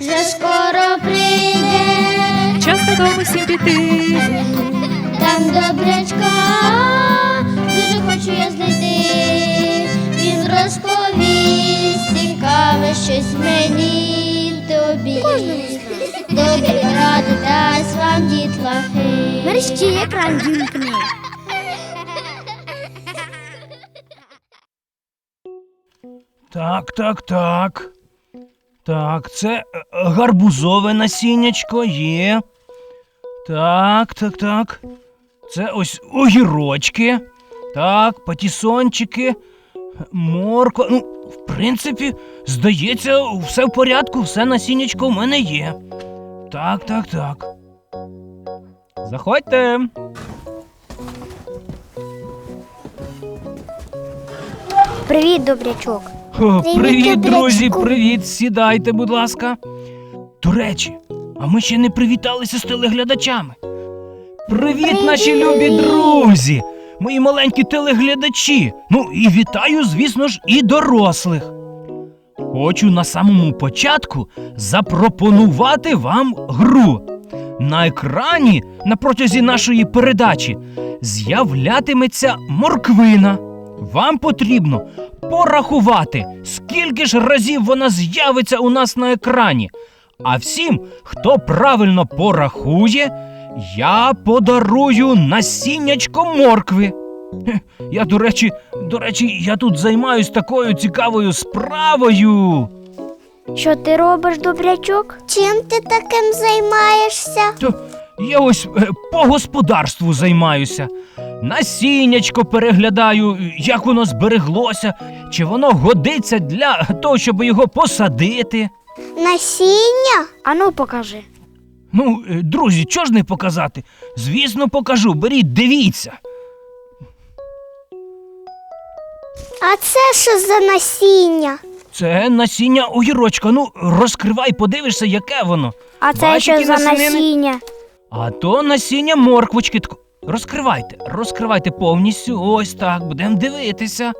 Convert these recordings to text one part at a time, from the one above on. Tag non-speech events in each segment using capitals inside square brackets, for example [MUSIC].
вже скоро прийде, Час додому всім піти. там добрячка, дуже хочу я знайти. Він розповість цікаве щось мені й тобі. Добрі ради дасть вам дітлахи. Мерщі екран вімкни. Так, так, так. Так, це е, гарбузове насіннячко є. Так, так, так. Це ось огірочки. Так, патісончики, морква. Ну, в принципі, здається, все в порядку, все насіннячко в мене є. Так, так, так. Заходьте. Привіт, добрячок. О, Привіт, привіт, друзі, привіт. Сідайте, будь ласка. До речі, а ми ще не привіталися з телеглядачами. Привіт, наші любі друзі! Мої маленькі телеглядачі. Ну і вітаю, звісно ж, і дорослих. Хочу на самому початку запропонувати вам гру. На екрані на протязі нашої передачі з'являтиметься морквина. Вам потрібно порахувати, скільки ж разів вона з'явиться у нас на екрані. А всім, хто правильно порахує, я подарую насіннячко моркви. Я, до речі, до речі, я тут займаюсь такою цікавою справою. Що ти робиш, добрячок? Чим ти таким займаєшся? То я ось е, по господарству займаюся. Насіннячко переглядаю, як воно збереглося, чи воно годиться для того, щоб його посадити. Насіння? Ану, покажи. Ну, е, друзі, чого ж не показати? Звісно, покажу. Беріть, дивіться. А це що за насіння? Це насіння огірочка. Ну, розкривай, подивишся, яке воно. А це Бачиш, що за насіння? А то насіння морквочки. Тк- Розкривайте, розкривайте повністю. Ось так, будемо дивитися.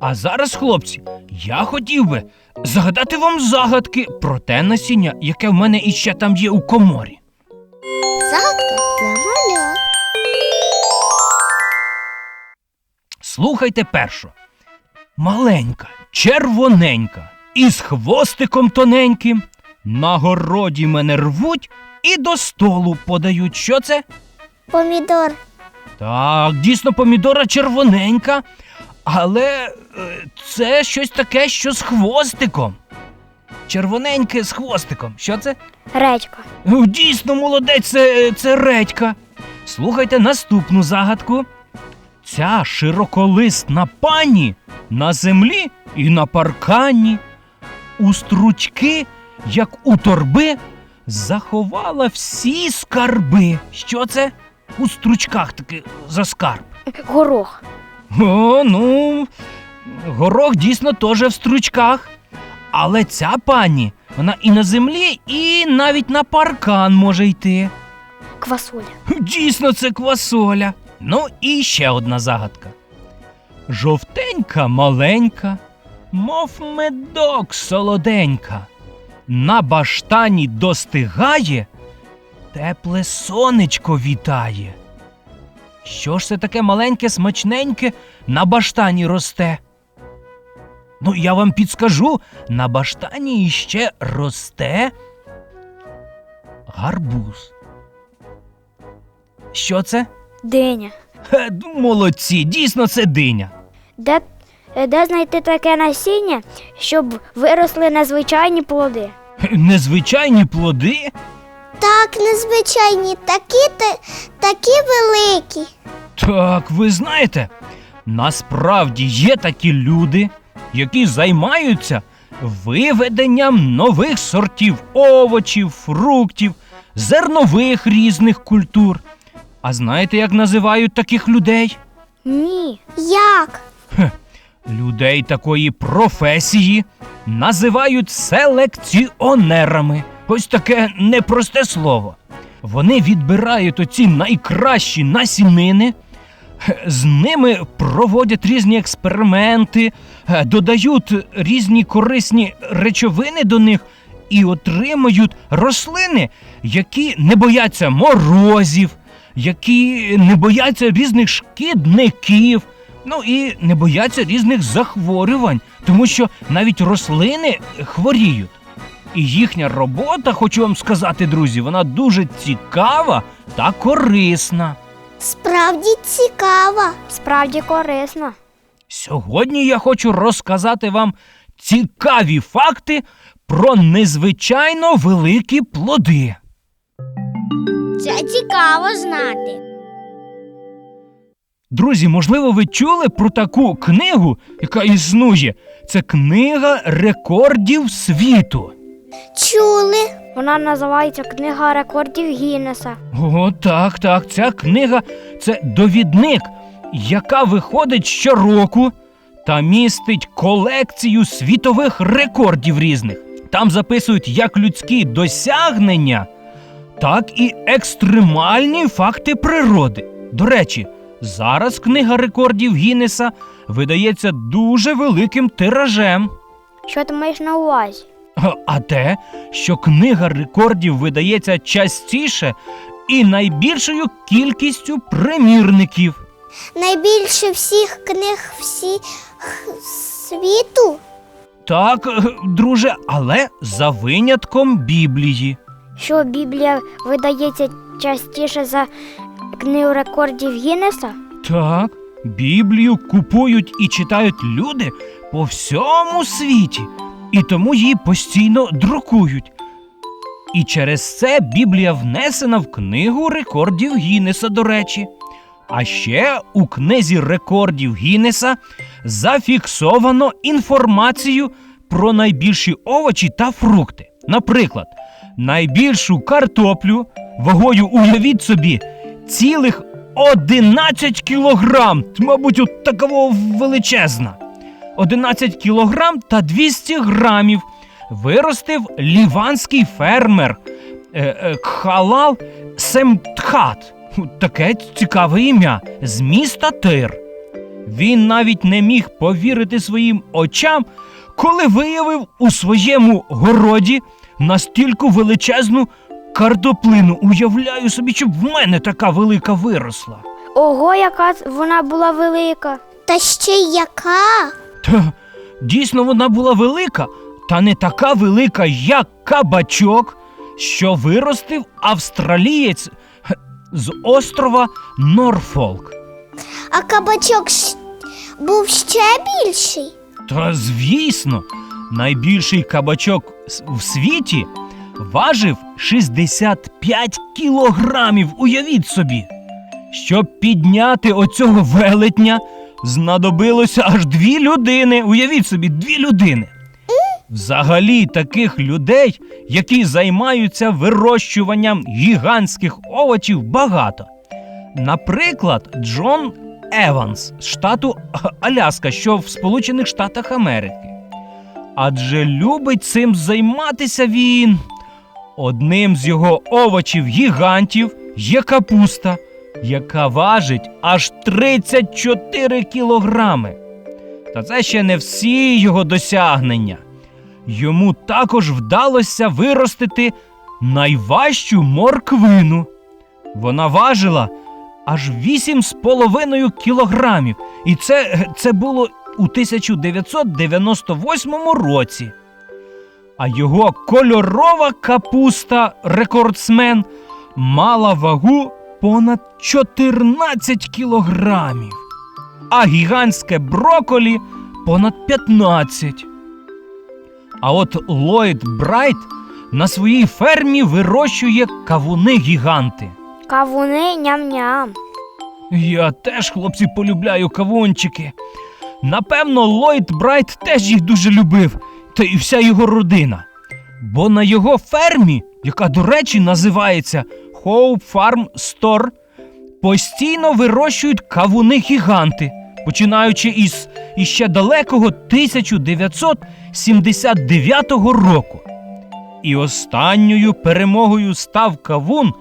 А зараз, хлопці, я хотів би загадати вам загадки про те насіння, яке в мене іще там є у коморі. Загадка для малят. Слухайте першу. Маленька, червоненька, із хвостиком тоненьким. На городі мене рвуть і до столу подають. Що це? Помідор. Так, дійсно, помідора червоненька, але е, це щось таке, що з хвостиком. Червоненьке з хвостиком. Що це? Редька. Ну, Дійсно, молодець, це, це редька. Слухайте наступну загадку. Ця широколисна пані на землі і на паркані, у стручки, як у торби, заховала всі скарби. Що це? У стручках таки за скарб. Горох. О, ну, горох дійсно теж в стручках. Але ця пані, вона і на землі, і навіть на паркан може йти. Квасоля. Дійсно, це квасоля. Ну і ще одна загадка. Жовтенька маленька, мов медок солоденька. На баштані достигає, тепле сонечко вітає. Що ж це таке маленьке, смачненьке на баштані росте? Ну, я вам підскажу, на баштані іще росте гарбуз. Що це? Диня. Хе, молодці, дійсно це диня. Де, де знайти таке насіння, щоб виросли незвичайні плоди? Незвичайні плоди. Так, незвичайні, такі та- такі великі. Так, ви знаєте, насправді є такі люди, які займаються виведенням нових сортів овочів, фруктів, зернових різних культур. А знаєте, як називають таких людей? Ні. Як? Людей такої професії називають селекціонерами. Ось таке непросте слово. Вони відбирають оці найкращі насінини, з ними проводять різні експерименти, е, додають різні корисні речовини до них і отримають рослини, які не бояться морозів, які не бояться різних шкідників, ну і не бояться різних захворювань, тому що навіть рослини хворіють. І їхня робота, хочу вам сказати, друзі, вона дуже цікава та корисна. Справді цікава. Справді корисно. Сьогодні я хочу розказати вам цікаві факти про незвичайно великі плоди. Це цікаво знати. Друзі, можливо, ви чули про таку книгу, яка існує. Це книга рекордів світу. Чули? Вона називається Книга рекордів Гіннеса. О, так, так. Ця книга це довідник, яка виходить щороку та містить колекцію світових рекордів різних. Там записують як людські досягнення, так і екстремальні факти природи. До речі, зараз книга рекордів Гіннеса видається дуже великим тиражем. Що ти маєш на увазі? А- те, що книга рекордів видається частіше і найбільшою кількістю примірників. Найбільше всіх книг всі світу. Так, друже, але за винятком Біблії. Що Біблія видається частіше за книгу рекордів Гіннеса? Так, Біблію купують і читають люди по всьому світі, і тому її постійно друкують. І через це Біблія внесена в книгу рекордів Гіннеса, до речі. А ще у книзі рекордів Гіннеса зафіксовано інформацію про найбільші овочі та фрукти. Наприклад, найбільшу картоплю вагою уявіть собі цілих 11 кілограм. Мабуть, от такого величезна. 11 кілограм та 200 грамів виростив ліванський фермер е, е, Кхалал Семтхат. Таке цікаве ім'я з міста Тир. Він навіть не міг повірити своїм очам, коли виявив у своєму городі настільки величезну картоплину. Уявляю собі, щоб в мене така велика виросла. Ого, яка вона була велика. Та ще й яка? Та дійсно вона була велика, та не така велика, як кабачок, що виростив австралієць з острова Норфолк. А кабачок щ- був ще більший. Та звісно, найбільший кабачок с- в світі важив 65 кілограмів. Уявіть собі. Щоб підняти оцього велетня, знадобилося аж дві людини. Уявіть собі, дві людини. Взагалі, таких людей, які займаються вирощуванням гігантських овочів, багато. Наприклад, Джон Еванс з штату Аляска, що в Сполучених Штатах Америки. Адже любить цим займатися він. Одним з його овочів гігантів є капуста, яка важить аж 34 кілограми. Та це ще не всі його досягнення. Йому також вдалося виростити найважчу морквину. Вона важила аж 8,5 кілограмів. І це, це було у 1998 році. А його кольорова капуста рекордсмен мала вагу понад 14 кілограмів, а гігантське броколі понад 15. А от Ллойд Брайт на своїй фермі вирощує кавуни гіганти. Кавуни ням-ням. Я теж, хлопці, полюбляю кавунчики. Напевно, Ллойд Брайт теж їх дуже любив, та й вся його родина. Бо на його фермі, яка, до речі, називається Hope Farm Store, постійно вирощують кавуни гіганти, починаючи із іще далекого 1979 року. І останньою перемогою став кавун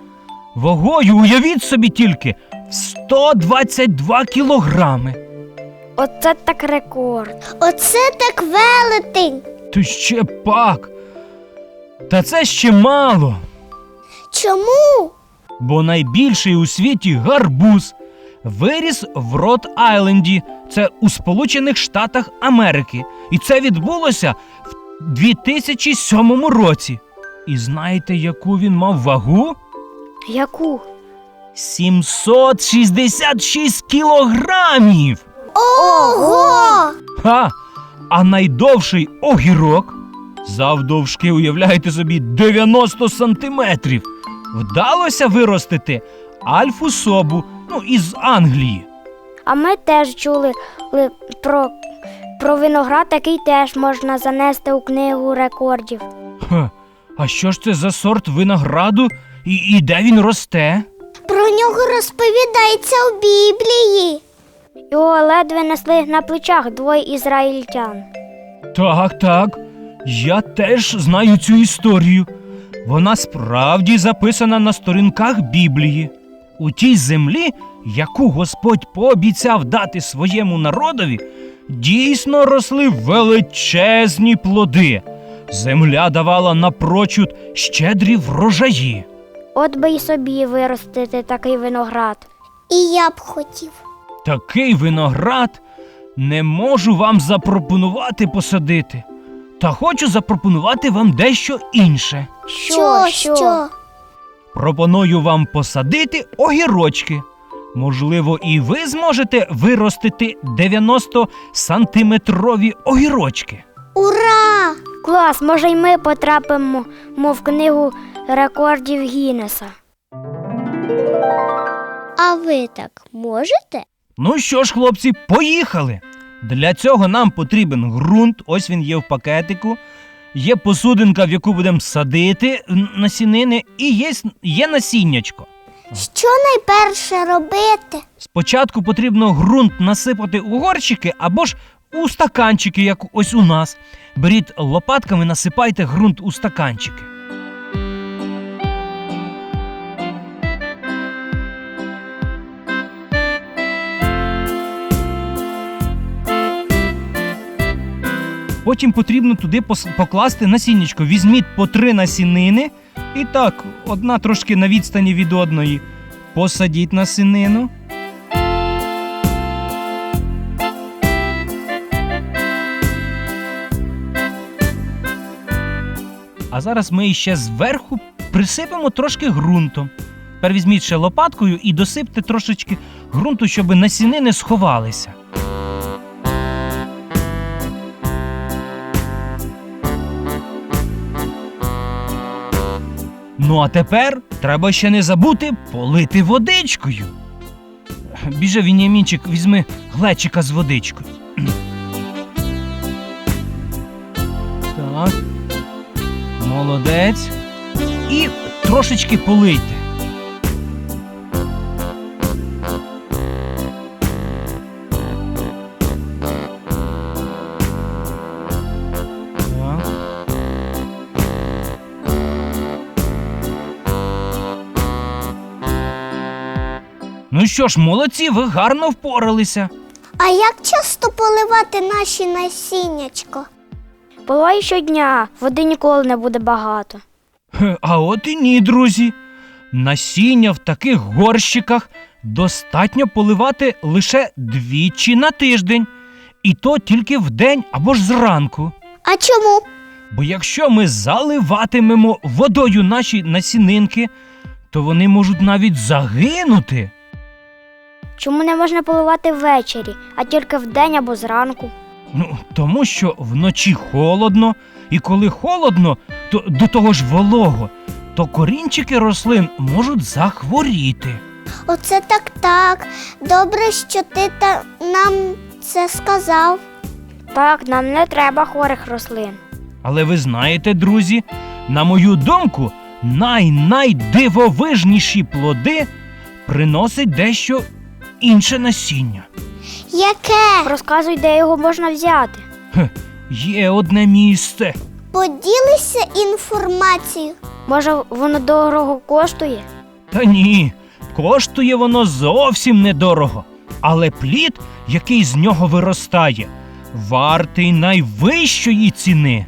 вагою, уявіть собі тільки, 122 кілограми. Оце так рекорд. Оце так велетень. То ще пак. Та це ще мало, Чому? Бо найбільший у світі гарбуз виріс в Рот Айленді, це у Сполучених Штатах Америки. І це відбулося в 2007 році. І знаєте, яку він мав вагу? Яку? 766 кілограмів! Ого! Ха! А найдовший огірок завдовжки, уявляєте собі, 90 сантиметрів. Вдалося виростити альфу собу, ну, із Англії. А ми теж чули про, про виноград, який теж можна занести у книгу рекордів. Ха, а що ж це за сорт винограду і, і де він росте? Про нього розповідається у Біблії. Його ледве несли на плечах двоє ізраїльтян. Так, так. Я теж знаю цю історію. Вона справді записана на сторінках Біблії. У тій землі, яку Господь пообіцяв дати своєму народові, дійсно росли величезні плоди. Земля давала напрочуд щедрі врожаї. От би й собі виростити такий виноград. І я б хотів. Такий виноград не можу вам запропонувати посадити. Та хочу запропонувати вам дещо інше. Що, що? Пропоную вам посадити огірочки. Можливо, і ви зможете виростити 90 сантиметрові огірочки. Ура! Клас, може, й ми потрапимо мо в книгу рекордів Гіннеса. А ви так можете? Ну що ж, хлопці, поїхали. Для цього нам потрібен ґрунт, ось він є в пакетику. Є посудинка, в яку будемо садити насінини, і є, є насіннячко. Що найперше робити? Спочатку потрібно ґрунт насипати у горщики або ж у стаканчики, як ось у нас. Беріть лопатками, насипайте ґрунт у стаканчики. Потім потрібно туди покласти насіннячко. Візьміть по три насінини. І так, одна трошки на відстані від одної. Посадіть насінину. А зараз ми ще зверху присипемо трошки ґрунтом. Тепер візьміть ще лопаткою і досипте трошечки ґрунту, щоб насіни не сховалися. Ну а тепер треба ще не забути полити водичкою. Біже Вінямінчик, візьми глечика з водичкою. Так. Молодець. І трошечки полийте. Ну що ж, молодці, ви гарно впоралися. А як часто поливати наші насіннячко? Поливай щодня, води ніколи не буде багато. Хе, А от і ні, друзі. Насіння в таких горщиках достатньо поливати лише двічі на тиждень, і то тільки вдень або ж зранку. А чому? Бо якщо ми заливатимемо водою наші насінинки, то вони можуть навіть загинути. Чому не можна поливати ввечері, а тільки вдень або зранку? Ну, тому що вночі холодно, і коли холодно, то до того ж волого, то корінчики рослин можуть захворіти. Оце так так. Добре, що ти та нам це сказав. Так, нам не треба хворих рослин. Але ви знаєте, друзі, на мою думку, най-найдивовижніші плоди приносить дещо інше насіння. Яке? Розказуй, де його можна взяти. Є одне місце. Поділися інформацією. Може, воно дорого коштує? Та ні, коштує воно зовсім недорого. Але плід, який з нього виростає, вартий найвищої ціни.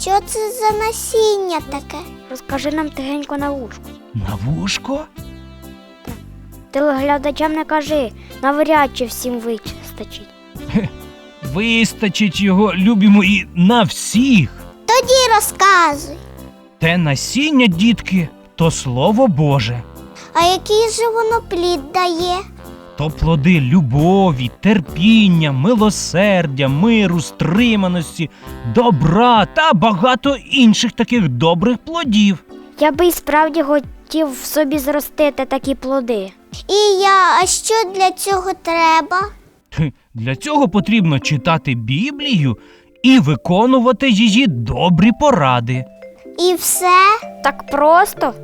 Що це за насіння таке? Розкажи нам тихенько на вушку. На вушко? Телеглядачам не кажи, навряд чи всім вистачить. Вистачить його, любі мої, на всіх. Тоді розказуй. Те насіння, дітки, то слово Боже. А який же воно плід дає? То плоди любові, терпіння, милосердя, миру, стриманості, добра та багато інших таких добрих плодів. Я би і справді хотів в собі зростити такі плоди. І я, а що для цього треба? Для цього потрібно читати Біблію і виконувати її добрі поради, І все? Так просто?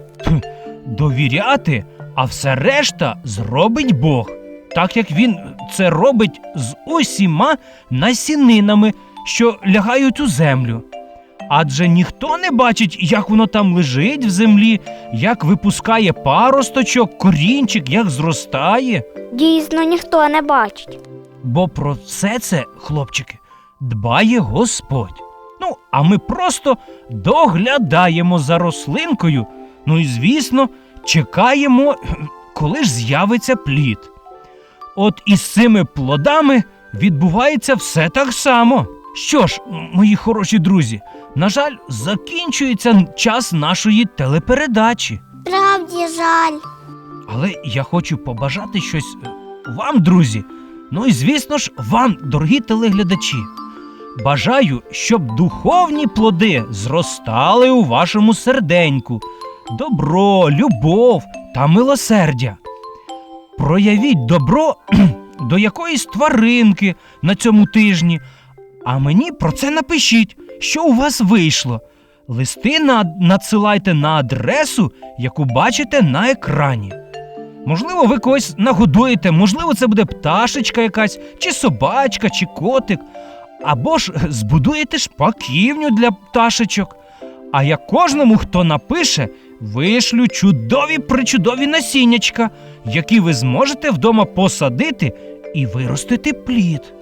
довіряти, а все решта зробить Бог, так як він це робить з усіма насінинами, що лягають у землю. Адже ніхто не бачить, як воно там лежить в землі, як випускає паросточок, корінчик, як зростає. Дійсно, ніхто не бачить. Бо про все це, хлопчики, дбає Господь. Ну, а ми просто доглядаємо за рослинкою. Ну і звісно, чекаємо, [CLEARS THROAT] коли ж з'явиться плід. От із цими плодами відбувається все так само. Що ж, мої хороші друзі, на жаль, закінчується час нашої телепередачі. Правді жаль. Але я хочу побажати щось е, вам, друзі. Ну і звісно ж, вам, дорогі телеглядачі. Бажаю, щоб духовні плоди зростали у вашому серденьку. Добро, любов та милосердя. Проявіть добро до якоїсь тваринки на цьому тижні. А мені про це напишіть, що у вас вийшло. Листи на- надсилайте на адресу, яку бачите на екрані. Можливо, ви когось нагодуєте, можливо, це буде пташечка якась, чи собачка, чи котик. Або ж збудуєте шпаківню для пташечок. А я кожному, хто напише, вишлю чудові причудові насіннячка, які ви зможете вдома посадити і виростити плід.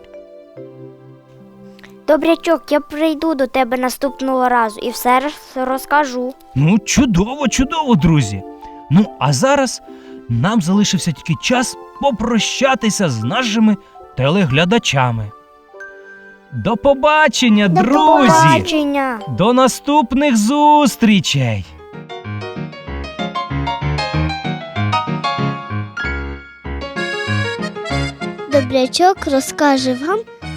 Добрячок, я прийду до тебе наступного разу і все роз- розкажу. Ну, чудово, чудово, друзі. Ну, а зараз нам залишився тільки час попрощатися з нашими телеглядачами. До побачення, До друзі! Бачення! До наступних зустрічей! Добрячок розкаже вам